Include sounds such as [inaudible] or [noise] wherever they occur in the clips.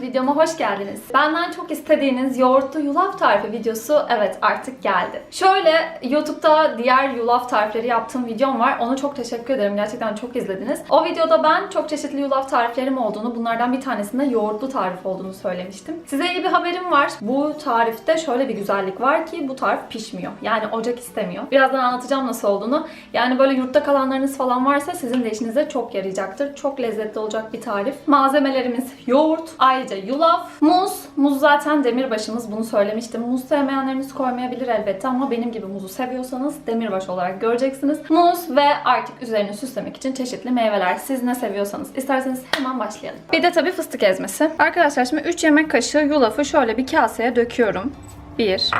videoma hoş geldiniz. Benden çok istediğiniz yoğurtlu yulaf tarifi videosu evet artık geldi. Şöyle YouTube'da diğer yulaf tarifleri yaptığım videom var. Onu çok teşekkür ederim. Gerçekten çok izlediniz. O videoda ben çok çeşitli yulaf tariflerim olduğunu, bunlardan bir tanesinde yoğurtlu tarif olduğunu söylemiştim. Size iyi bir haberim var. Bu tarifte şöyle bir güzellik var ki bu tarif pişmiyor. Yani ocak istemiyor. Birazdan anlatacağım nasıl olduğunu. Yani böyle yurtta kalanlarınız falan varsa sizin de işinize çok yarayacaktır. Çok lezzetli olacak bir tarif. Malzemelerimiz yoğurt, ayrıca yulaf, muz. Muz zaten demirbaşımız bunu söylemiştim. Muz sevmeyenleriniz koymayabilir elbette ama benim gibi muzu seviyorsanız demirbaş olarak göreceksiniz. Muz ve artık üzerini süslemek için çeşitli meyveler. Siz ne seviyorsanız isterseniz hemen başlayalım. Bir de tabii fıstık ezmesi. Arkadaşlar şimdi 3 yemek kaşığı yulafı şöyle bir kaseye döküyorum. 1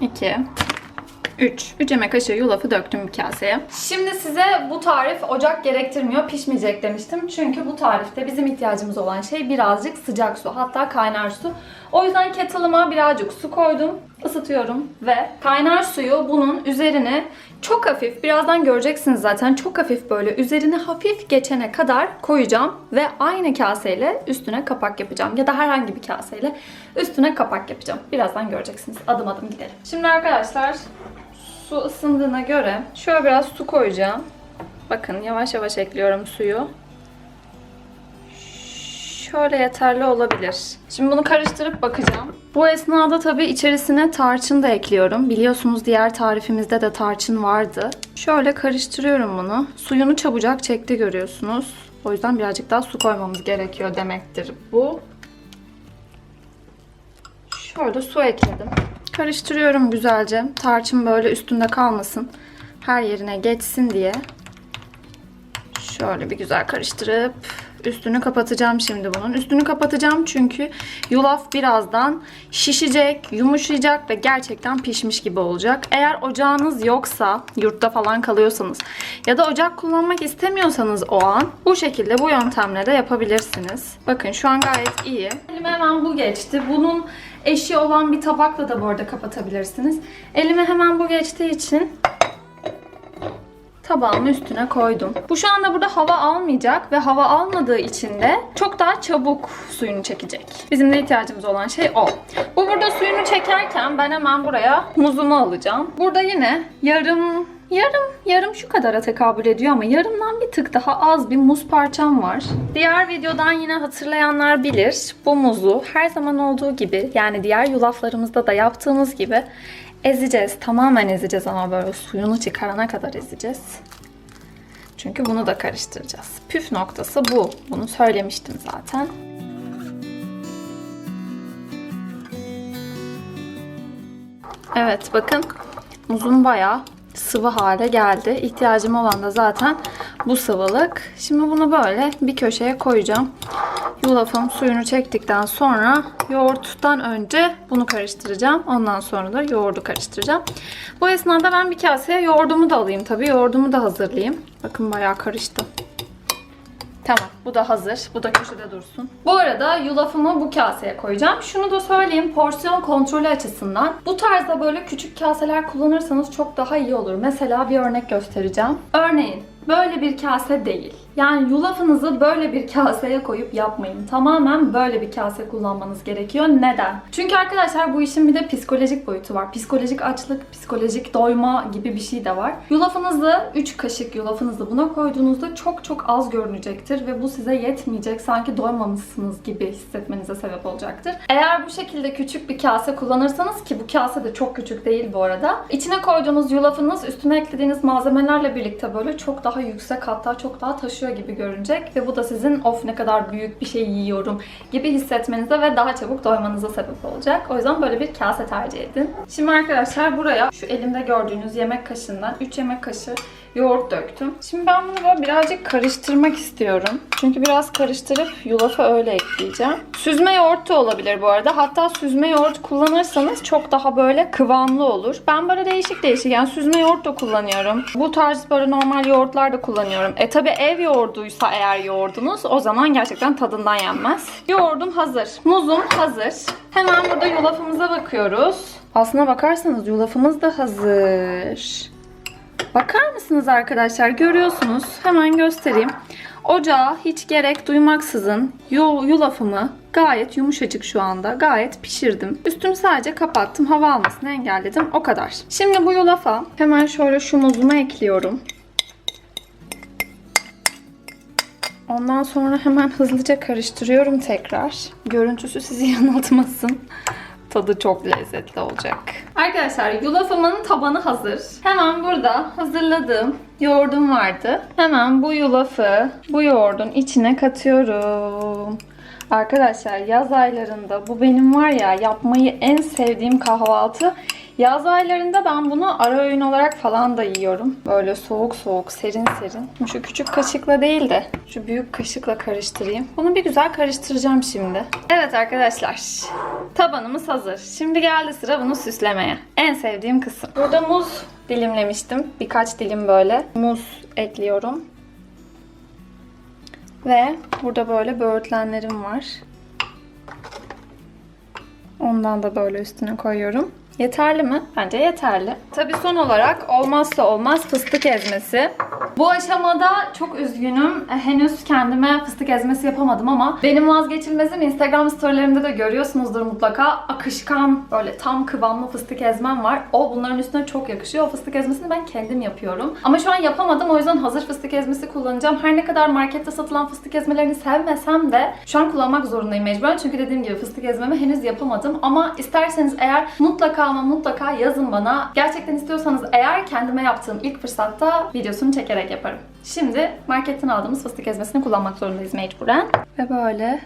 2 3. 3 yemek kaşığı yulafı döktüm bir kaseye. Şimdi size bu tarif ocak gerektirmiyor, pişmeyecek demiştim. Çünkü bu tarifte bizim ihtiyacımız olan şey birazcık sıcak su, hatta kaynar su. O yüzden kettle'ıma birazcık su koydum, ısıtıyorum ve kaynar suyu bunun üzerine çok hafif, birazdan göreceksiniz zaten çok hafif böyle üzerine hafif geçene kadar koyacağım ve aynı kaseyle üstüne kapak yapacağım ya da herhangi bir kaseyle üstüne kapak yapacağım. Birazdan göreceksiniz. Adım adım gidelim. Şimdi arkadaşlar Su ısındığına göre şöyle biraz su koyacağım. Bakın yavaş yavaş ekliyorum suyu. Şöyle yeterli olabilir. Şimdi bunu karıştırıp bakacağım. Bu esnada tabii içerisine tarçın da ekliyorum. Biliyorsunuz diğer tarifimizde de tarçın vardı. Şöyle karıştırıyorum bunu. Suyunu çabucak çekti görüyorsunuz. O yüzden birazcık daha su koymamız gerekiyor demektir bu. Şöyle su ekledim. Karıştırıyorum güzelce. Tarçın böyle üstünde kalmasın. Her yerine geçsin diye. Şöyle bir güzel karıştırıp üstünü kapatacağım şimdi bunun. Üstünü kapatacağım çünkü yulaf birazdan şişecek, yumuşayacak ve gerçekten pişmiş gibi olacak. Eğer ocağınız yoksa, yurtta falan kalıyorsanız ya da ocak kullanmak istemiyorsanız o an bu şekilde bu yöntemle de yapabilirsiniz. Bakın şu an gayet iyi. Elime hemen bu geçti. Bunun eşi olan bir tabakla da bu arada kapatabilirsiniz. Elime hemen bu geçtiği için tabağımın üstüne koydum. Bu şu anda burada hava almayacak ve hava almadığı için de çok daha çabuk suyunu çekecek. Bizim de ihtiyacımız olan şey o. Bu burada suyunu çekerken ben hemen buraya muzumu alacağım. Burada yine yarım Yarım, yarım şu kadara tekabül ediyor ama yarımdan bir tık daha az bir muz parçam var. Diğer videodan yine hatırlayanlar bilir. Bu muzu her zaman olduğu gibi yani diğer yulaflarımızda da yaptığımız gibi ezeceğiz. Tamamen ezeceğiz ama böyle suyunu çıkarana kadar ezeceğiz. Çünkü bunu da karıştıracağız. Püf noktası bu. Bunu söylemiştim zaten. Evet bakın muzum bayağı sıvı hale geldi. İhtiyacım olan da zaten bu sıvılık. Şimdi bunu böyle bir köşeye koyacağım. Yulafım suyunu çektikten sonra yoğurttan önce bunu karıştıracağım. Ondan sonra da yoğurdu karıştıracağım. Bu esnada ben bir kaseye yoğurdumu da alayım tabii. Yoğurdumu da hazırlayayım. Bakın bayağı karıştı. Tamam bu da hazır. Bu da köşede dursun. Bu arada yulafımı bu kaseye koyacağım. Şunu da söyleyeyim porsiyon kontrolü açısından. Bu tarzda böyle küçük kaseler kullanırsanız çok daha iyi olur. Mesela bir örnek göstereceğim. Örneğin böyle bir kase değil. Yani yulafınızı böyle bir kaseye koyup yapmayın. Tamamen böyle bir kase kullanmanız gerekiyor. Neden? Çünkü arkadaşlar bu işin bir de psikolojik boyutu var. Psikolojik açlık, psikolojik doyma gibi bir şey de var. Yulafınızı 3 kaşık yulafınızı buna koyduğunuzda çok çok az görünecektir ve bu size yetmeyecek. Sanki doymamışsınız gibi hissetmenize sebep olacaktır. Eğer bu şekilde küçük bir kase kullanırsanız ki bu kase de çok küçük değil bu arada. İçine koyduğunuz yulafınız üstüne eklediğiniz malzemelerle birlikte böyle çok daha yüksek hatta çok daha taşıyor gibi görünecek ve bu da sizin of ne kadar büyük bir şey yiyorum gibi hissetmenize ve daha çabuk doymanıza sebep olacak. O yüzden böyle bir kase tercih edin. Şimdi arkadaşlar buraya şu elimde gördüğünüz yemek kaşığından 3 yemek kaşığı yoğurt döktüm. Şimdi ben bunu böyle birazcık karıştırmak istiyorum. Çünkü biraz karıştırıp yulafı öyle ekleyeceğim. Süzme yoğurt da olabilir bu arada. Hatta süzme yoğurt kullanırsanız çok daha böyle kıvamlı olur. Ben böyle değişik değişik yani süzme yoğurt da kullanıyorum. Bu tarz böyle normal yoğurtlar da kullanıyorum. E tabi ev yoğurduysa eğer yoğurdunuz o zaman gerçekten tadından yenmez. Yoğurdum hazır. Muzum hazır. Hemen burada yulafımıza bakıyoruz. Aslına bakarsanız yulafımız da hazır. Bakar mısınız arkadaşlar? Görüyorsunuz. Hemen göstereyim. Ocağa hiç gerek duymaksızın yu- yulafımı Gayet yumuşacık şu anda. Gayet pişirdim. Üstünü sadece kapattım. Hava almasını engelledim. O kadar. Şimdi bu yulafa hemen şöyle şu muzumu ekliyorum. Ondan sonra hemen hızlıca karıştırıyorum tekrar. Görüntüsü sizi [laughs] yanıltmasın. Tadı çok lezzetli olacak. Arkadaşlar yulafımın tabanı hazır. Hemen burada hazırladığım yoğurdum vardı. Hemen bu yulafı bu yoğurdun içine katıyorum. Arkadaşlar yaz aylarında bu benim var ya yapmayı en sevdiğim kahvaltı. Yaz aylarında ben bunu ara öğün olarak falan da yiyorum. Böyle soğuk soğuk, serin serin. Şu küçük kaşıkla değil de şu büyük kaşıkla karıştırayım. Bunu bir güzel karıştıracağım şimdi. Evet arkadaşlar. Tabanımız hazır. Şimdi geldi sıra bunu süslemeye. En sevdiğim kısım. Burada muz dilimlemiştim. Birkaç dilim böyle muz ekliyorum. Ve burada böyle böğürtlenlerim var. Ondan da böyle üstüne koyuyorum. Yeterli mi? Bence yeterli. Tabii son olarak olmazsa olmaz fıstık ezmesi. Bu aşamada çok üzgünüm. E, Henüz kendime fıstık ezmesi yapamadım ama benim vazgeçilmezim Instagram storylerimde de görüyorsunuzdur mutlaka. Akışkan böyle tam kıvamlı fıstık ezmem var. O bunların üstüne çok yakışıyor. O fıstık ezmesini ben kendim yapıyorum. Ama şu an yapamadım o yüzden hazır fıstık ezmesi kullanacağım. Her ne kadar markette satılan fıstık ezmelerini sevmesem de şu an kullanmak zorundayım mecburen. Çünkü dediğim gibi fıstık ezmemi henüz yapamadım. Ama isterseniz eğer mutlaka ama mutlaka yazın bana. Gerçekten istiyorsanız eğer kendime yaptığım ilk fırsatta videosunu çekerek yaparım. Şimdi marketten aldığımız fıstık ezmesini kullanmak zorundayız mecburen. Ve böyle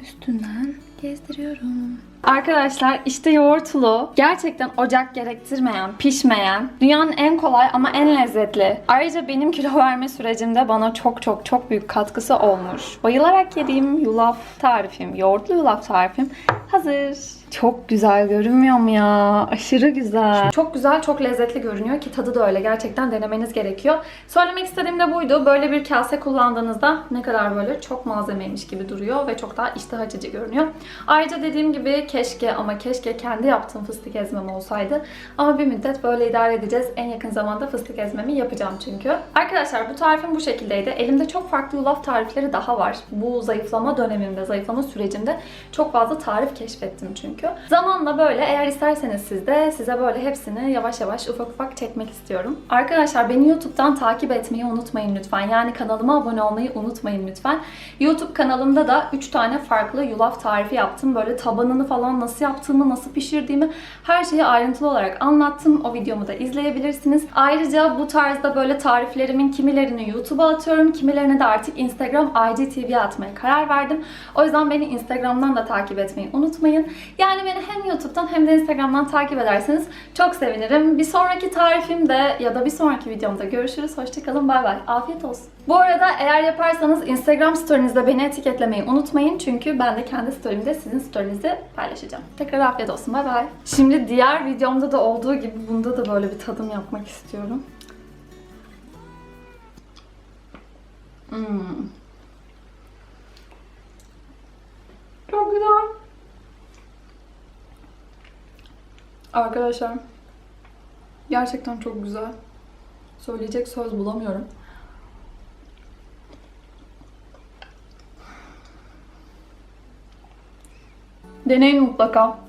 üstünden gezdiriyorum. Arkadaşlar işte yoğurtlu. Gerçekten ocak gerektirmeyen, pişmeyen, dünyanın en kolay ama en lezzetli. Ayrıca benim kilo verme sürecimde bana çok çok çok büyük katkısı olmuş. Bayılarak yediğim yulaf tarifim, yoğurtlu yulaf tarifim hazır. Çok güzel görünmüyor mu ya? Aşırı güzel. Çok güzel, çok lezzetli görünüyor ki tadı da öyle. Gerçekten denemeniz gerekiyor. Söylemek istediğim de buydu. Böyle bir kase kullandığınızda ne kadar böyle çok malzemeymiş gibi duruyor ve çok daha iştah açıcı görünüyor. Ayrıca dediğim gibi keşke ama keşke kendi yaptığım fıstık ezmem olsaydı. Ama bir müddet böyle idare edeceğiz. En yakın zamanda fıstık ezmemi yapacağım çünkü. Arkadaşlar bu tarifim bu şekildeydi. Elimde çok farklı yulaf tarifleri daha var. Bu zayıflama dönemimde, zayıflama sürecimde çok fazla tarif keşfettim çünkü. Zamanla böyle eğer isterseniz siz de size böyle hepsini yavaş yavaş ufak ufak çekmek istiyorum. Arkadaşlar beni YouTube'dan takip etmeyi unutmayın lütfen. Yani kanalıma abone olmayı unutmayın lütfen. YouTube kanalımda da 3 tane farklı yulaf tarifi yaptım. Böyle tabanını falan nasıl yaptığımı, nasıl pişirdiğimi her şeyi ayrıntılı olarak anlattım. O videomu da izleyebilirsiniz. Ayrıca bu tarzda böyle tariflerimin kimilerini YouTube'a atıyorum. Kimilerini de artık Instagram, IGTV'ye atmaya karar verdim. O yüzden beni Instagram'dan da takip etmeyi unutmayın. Yani beni hem YouTube'dan hem de Instagram'dan takip ederseniz çok sevinirim. Bir sonraki tarifimde ya da bir sonraki videomda görüşürüz. Hoşçakalın. Bay bay. Afiyet olsun. Bu arada eğer yaparsanız Instagram storynizde beni etiketlemeyi unutmayın. Çünkü ben de kendi storyimde sizin storynizi paylaşacağım. Tekrar afiyet olsun. Bay bay. Şimdi diğer videomda da olduğu gibi bunda da böyle bir tadım yapmak istiyorum. Hmm. Çok güzel. Arkadaşlar gerçekten çok güzel. Söyleyecek söz bulamıyorum. Deneyin mutlaka.